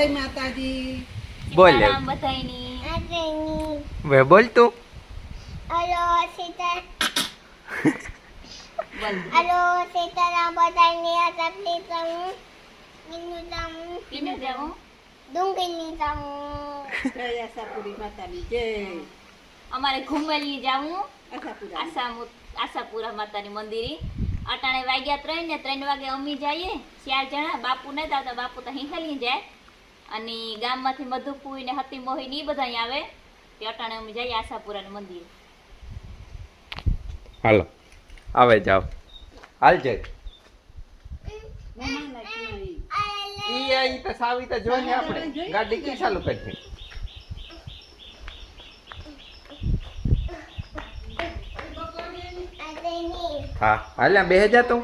જય માતાજી. બોલ. વે બોલ તું. હલો સીતા હલો સીતારામ બધાની આ તકલીફ હું મિનુ તમ મિનુ જાઉં ડુંગળી તમ જય આશાપુરી માતાની જય. અમારે ઘુમલી જાવું. આશાપુરા. આશાપુરા માતાની મંદિરે. અટાણે વાગ્યા ત્રણ ને ત્રણ વાગે અમી જઈએ. ચાર જણા બાપુ ને દાદા બાપુ તો હિંખલી જાય. અને ગામમાંથી મધુપુઈ ને હતી મોહી ની બધા અહીં આવે તે અટાણે અમે જઈએ આશાપુરાનું મંદિર. હાલો. આવે જાવ હાલ જય. ઈ. ઈ તો સાવી તો આપણે. ગાડી કી ચાલુ કરી હા. હાલ બે બેહે જા તું.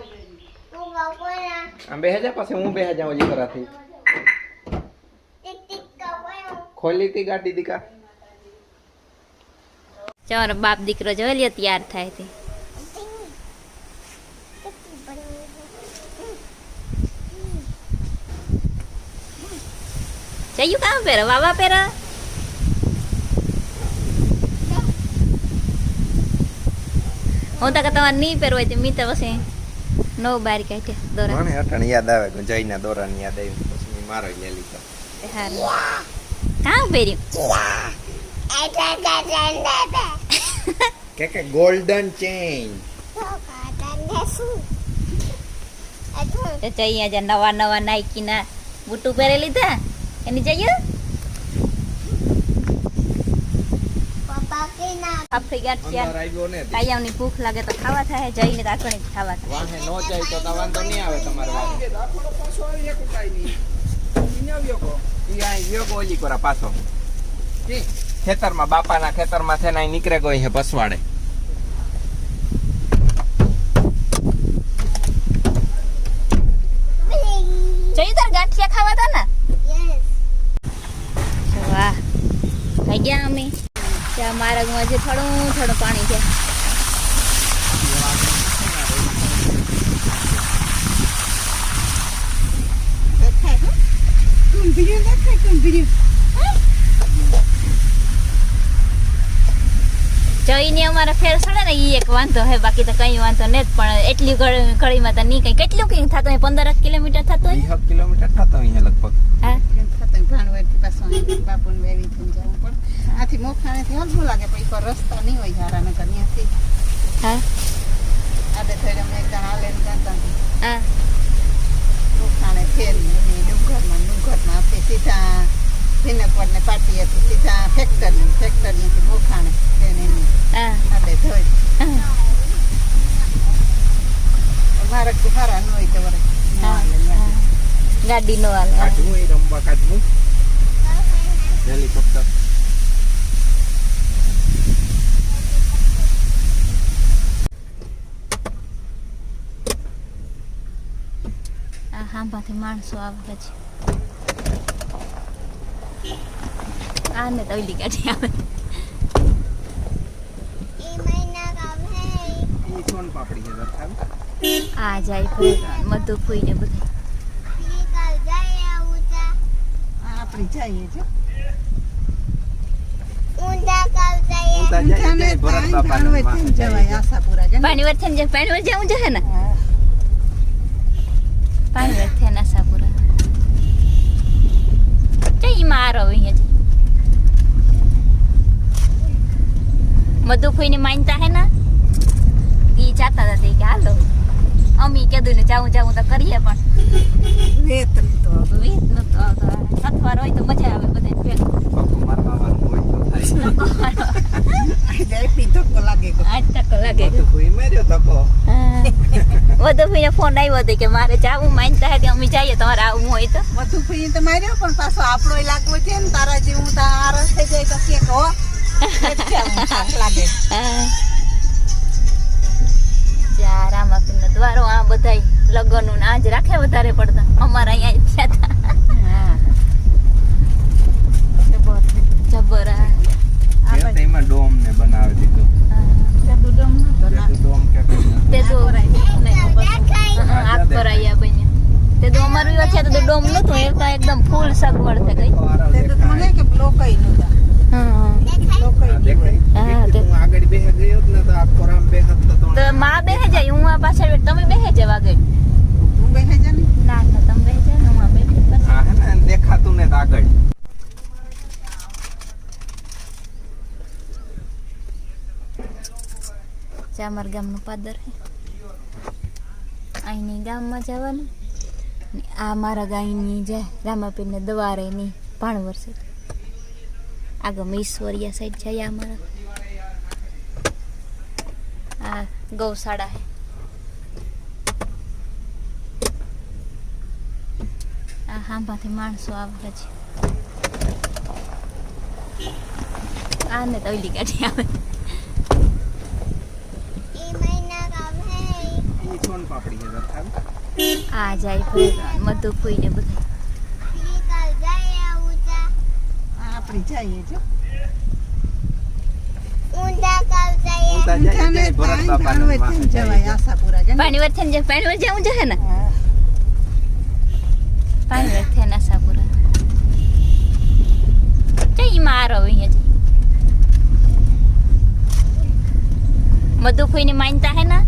હું બપોરા આ બેહે જા પછી હું બે હજાર કરાથી કવાયો ખોલી હતી ગાડી દીકા? ચાર બાપ દીકરો જોઈ લ્યો તૈયાર થાય તે. જયું કામ પહેરો વાવા પહેરો હું તો તમારે નહીં પહેરવો હોય મી તો પછી નો બાર કાઢ્યા દોરા મને અટણ યાદ આવે જઈને જયના દોરાની યાદ આવી પછી મારો લે લીધો હારું. કામ પહેર્યું કે કે ગોલ્ડન ચેન તો જઈએ આજે નવા નવા નાઇકીના બૂટું પહેરી લીધા. એની જઈએ? કે ભૂખ લાગે તો ખાવા થાય જઈને રાખણી જ ખાવા થાય. નો જાય તો તો વાંધો નહીં આવે તમારે પાછો. અહીં ગાંઠિયા ખાવા તા ને? વાહ. થઈ ગયા અમે? ત્યાં માર્ગમાં જે થોડું થોડું પાણી છે દેખાય હો? કુંભીયું દેખાય કુંભીયું. જઈને અમારે ફેર સડે ને એ એક વાંધો હે બાકી તો કઈ વાંધો ને જ પણ એટલી ઘડી- ઘડીમાં તો નહીં કઈ કેટલું કઈ થતું હોય પંદર કિલોમીટર થતું હોય કિલોમીટર થતો અહીંયા લગભગ હા એમ ભાણવડથી પાછું બાપુને વેવી થઈને જવું પડે. આથી મોખાણેથી હલવું લાગે પણ ઈ રસ્તા નહીં હોય ઝારાનગર ત્યાંથી. હા આડે થઈને અમે એક જણ હાલે. હા મોખાણે ફેરને એ ડુંગરમાં ડુંગરમાં આપી સીધા ભીનકવડ પાટી હતી સીધા ફેક્ટરી ફેક્ટરીથી મોખાણે આડે ધોઈ. હા. મારક હારા ન હોય તો વરસ ન હાલે ન્યા. ગાડી નો હાલે રમવા કાઢવું હેલિકોપ્ટર. આ માણસો આવે પછી. આને ને તવલી ગાડી આવે. એ મહિના કામ હે. ઈ સોન પાપડી છે દર્શાવી આ જાય ફેર મધુ ફૂઈ ને બધું. ઈ કાલ જાય ઉતા આપણી જઈએ છે. ઊંધા કાલ જાય. ઊંઝાને જાય ભરત ત્યાં બાપાના ભાણવડથી જ વાહે જવાય આશાપુરા જાય ને. પાણી વર થઈને પાણી વર જવું છે ને હા. પાણી વર થઈને આશાપુરા જઈ મારો અહીંયા મધુ ફૂઈ ની માનતા હે ને ઈ જાતા હતા કે હાલો અમી કીધું ને જાઉં જાઉં તો કરીએ પણ વેત નહીં તો આવતું. વીસનું તો સથવાર હોય તો મજા આવે બધા ભેગું પગ મારવા વાળું હોય તો થાય આ જાય પી ધક્કો લાગે ગયો. આઠ ટકો લાગે બધું ભૂઈ માર્યો તકો વધુ ભાઈને ફોન આવ્યો હતો કે મારે જાવું માનતા હતી અમે જઈએ તમારે આવું હોય તો. બધું ફૂઈ તો માર્યો પણ પાછો આપણો લાગવો છે ને તારા જેવું તારા આરસ થઈ જાય તો કે કહો લાગે. જ્યાં રામાપીરનો દ્વારો આ બધાય લગ્નનું ને આજ રાખ્યા વધારે પડતા. અમારા અહીંયા થયા હતા હા જબર. જબર આ. આપણે તે એમાં ડોમ ને બનાવી દીધું જાદુ ડમ નહોતો ના. તે ડોમ કે કોઈ ના. તે તો દેખાય આગ પર આયા બન્યા તે તો અમારા અમારું એવા છે તો ડોમ નતું એ તો એકદમ ફૂલ સગવડ થઈ ગઈ. તે તો મને કે લોકઈ નતા હા લોકઈ દેખાય હા, તે- હું આગળ બેહી ગયો જ ને તો આ કોરામ બેહત તો તો તો માં બેહે જાય હું આ પાછળ બેઠ- તમે બેહે જાવ આગળ? તું બેહે જા ને? ના ના તમે બેહે જાવ ને હું આ બેઠી પાછળ. આ હે ને દેખાતું ને તો આગળ. ચામર ગામનું પાદર છે અહીંની ગામમાં જવાનું. ને આ મારા ગાયની જે રામાપીરને દવારે ની પાણ વરસે આગળ ઈશ્વરિયા સાઈડ જાય અમારા આ ગૌશાળા હે. આ હાંભાથી માણસો આવે છે. આને તવલી કાઢી આવે. એ હે. કોણ આ જાય ફૂલ મધુ ફૂઈ ને બધું આપણે જઈએ જો. પાણી વર્થન જાય પાણી ને? પાણી વર્થે નાસાપુરા જઈ મારો અહીંયા મધુ કોઈની માનતા હે ના?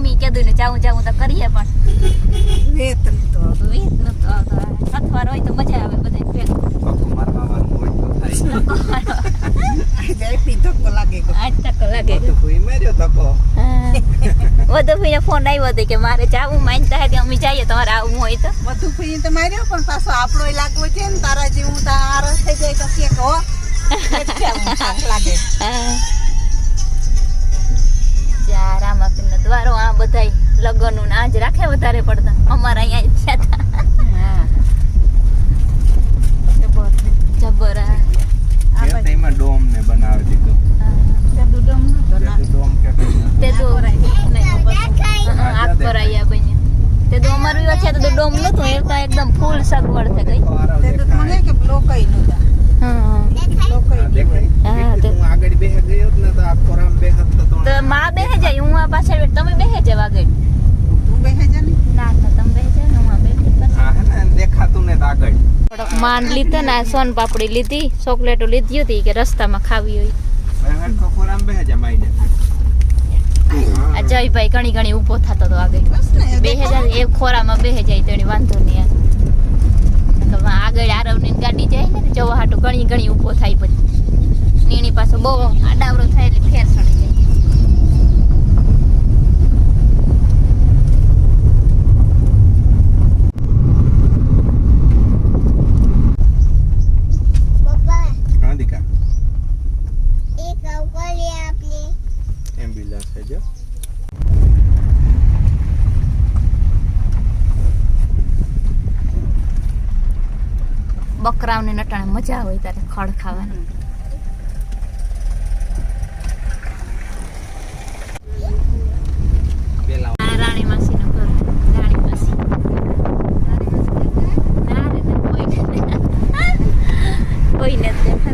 અમી કીધું ને જાવું જાવું તો કરીએ પણ. વેત તો વેતનું તો સથવાર હોય તો મજા આવે બધા ભેગું. પપ્પુ મારવા હોય તો થાય. જાય ધક્કો લાગે આજ તક લાગે તો માર્યો તકો વધુ ફોન આવ્યો હતો કે મારે જવું માનતા હતી અમે જઈએ તમારે આવું હોય તો. વધુ પી તો માર્યો પણ પાછો આપણો લાગવો છે ને તારા જેવું તારા થઈ જાય તો કે હો. લાગે. દ્વારો આ બધાય લગ્નનું ને આજ રાખે વધારે પડતા. અમારા અહીંયા થયા હતા તે અમારું એવા છે તો ડોમ નતું એ તો એકદમ ફૂલ સગવડ થઈ કઈ. નતા તો મા બેહે જાય હું આ પાછળ તમે બેહે જવા ગઈ માન લીધો ને સોન પાપડી લીધી ચોકલેટો લીધી હતી કે રસ્તામાં ખાવી હોય. આ જયભાઈ ઘણી ઘણી ઊભો થતો હતો આગળ. બે હજાર જાય એ ખોરામાં બે જાય તો એની વાંધો નહીં આગળ આરવની ગાડી જાય ને જવા હાટુ ઘણી ઘણી ઊભો થાય પછી. નીણી પાછો બહુ આડાવરો થાય એટલે ફેર સડી જાય. બકરાઓને નટાણે મજા હોય ત્યારે ખડ ખાવાની. કોઈ આ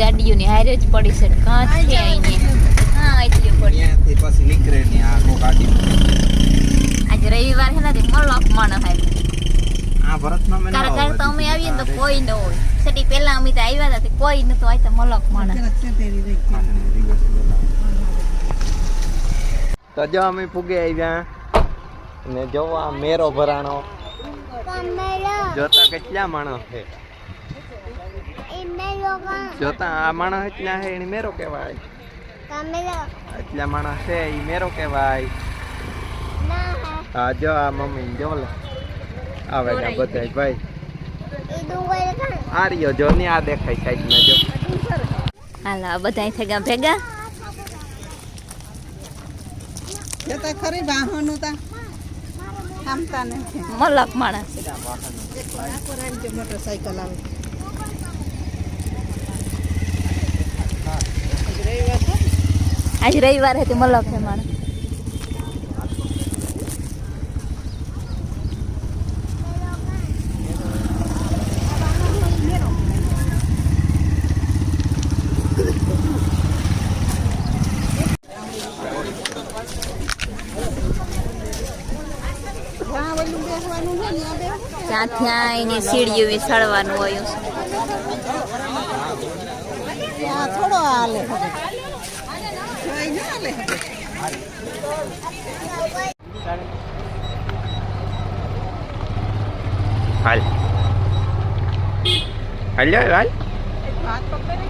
ગાડીઓની હારે જ પડી છે કાંચ છે અહીંની. હા એટલે પડી. ત્યાંથી પછી નીકળે ને આખો ગાડી. આજે રવિવાર છે ને તે મલક માણસ હે આ ભરતમાં મેં કારણ કારણ તો અમે આવીએ ને તો કોઈ ન હોય. સટી પહેલા અમે તો આવ્યા હતા તે કોઈ નતું આ તો મલક માણસ તો જો અમે પૂગે આવ્યા. ને જોવા મેરો ભરાણો. જોતા કેટલા માણસ છે. જોતા આ માણસ એટલા છે એને મેરો કહેવાય. એટલા માણસ છે એ મેરો કહેવાય. હા. જો આ મમ્મી જો લે. આવે ને બધા ભાઈ. આ રહ્યો જો ને આ દેખાય સાઈડમાં જો. હાલા બધા થયા ભેગા. જતા ખરી વાહનો તા. આમતા નથી. મલક માણસ. મોટરસાયકલ આવે. આજ રવિવાર હતી મલક છે માણસ છે ત્યાં એની સીડીઓ સળવાનું હોય છે? ત્યાં થોડો હાલે હવે જોઈ ના હાલે હવે હાલ હાલ હાલ હાથ પકડે ને.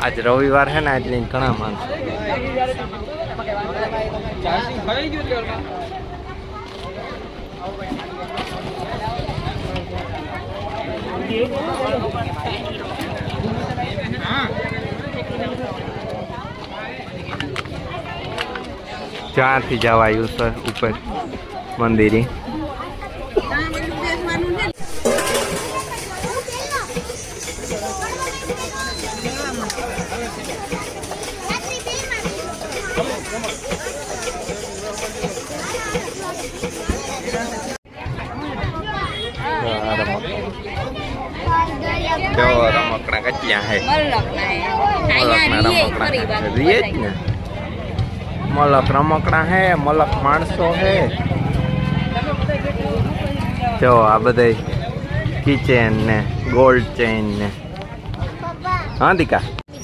આજ રવિવાર છે ને એટલે ઘણા માણસો ત્યાંથી જવાયું સર ઉપર મંદિરે. જો રમકડા કેટલા હે મલક મલકના રમકડા રીએ જ ને મલક રમકડા હે મલક માણસો હે જો આ બધે કિચેન ને ગોલ્ડ ચેન ને હા દીકા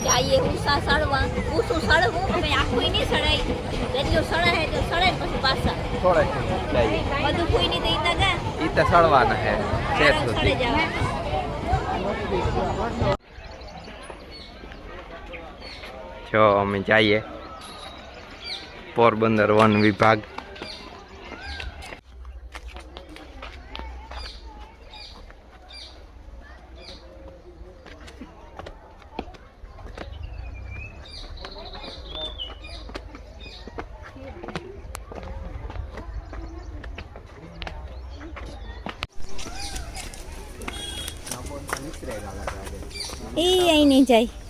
આઈએ ઉષા સળવા ઉષું સળવું કઈ આખું નહીં સળાય જેટલું સળાય તો સળાય પછી પાછા થોડે બધું કોઈ નહીં દઈ ગા ઈ તો સળવાના હે સળે જવા જો અમે જઈએ પોરબંદર વન વિભાગ એ અહીં નહીં જાય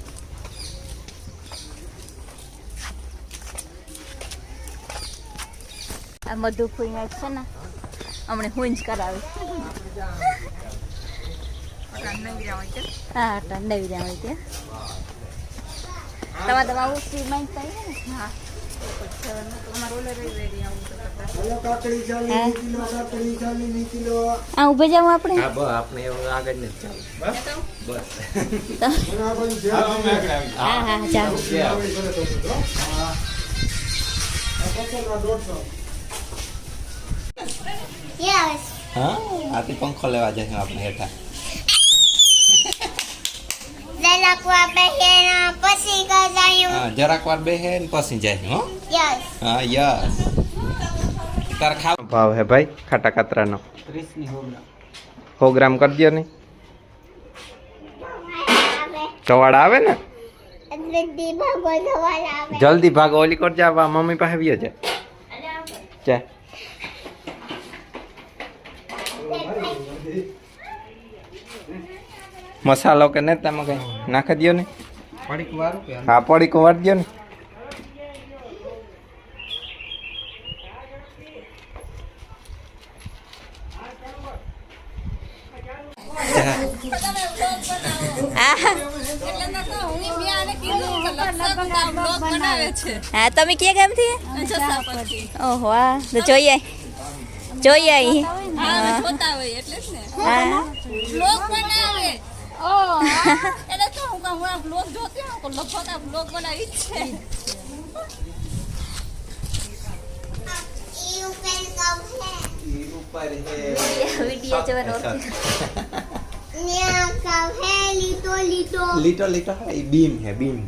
મધુ ફૂઈને છે ને હમણે હુંજ કરાવી. હા અટા નવી રહ્યા હોય ત્યાં તમારે તમારે ઉસી માંગ પાઈ ને હા. આ આપણે. હા? આથી પંખો લેવા જશે આપણે હેઠા. પછી હા જરાક વાર બેહે ને પછી જાય હો? યસ હા યસ તાર ખાવ ભાવ હે ભાઈ ખાટા કાતરાનો? સો ગ્રામ કરી દયો ને. ચવાડ આવે ને? જલ્દી ભાગો ઓલી કરજા મમ્મી પાસે વ્યો છે. જા. મસાલો કે ને તમે કઈ નાખી દો ને? હા પડીક વાળી દો ને. હા તમે ક્યાં ગામથી ઓહો હા. તો જોઈએ જોઈએ અહીં હા. હા. ઈ પેન કવ હે. વીડિયો જોવાનો ન્યા કવ હે લીટો લીટો. લીટો લીટો એ બીમ હે બીમ.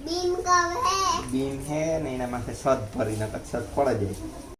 બીમ કવ હે. બીમ હે ને એના માટે સદ ભરીને પછી સદ પડે જાય.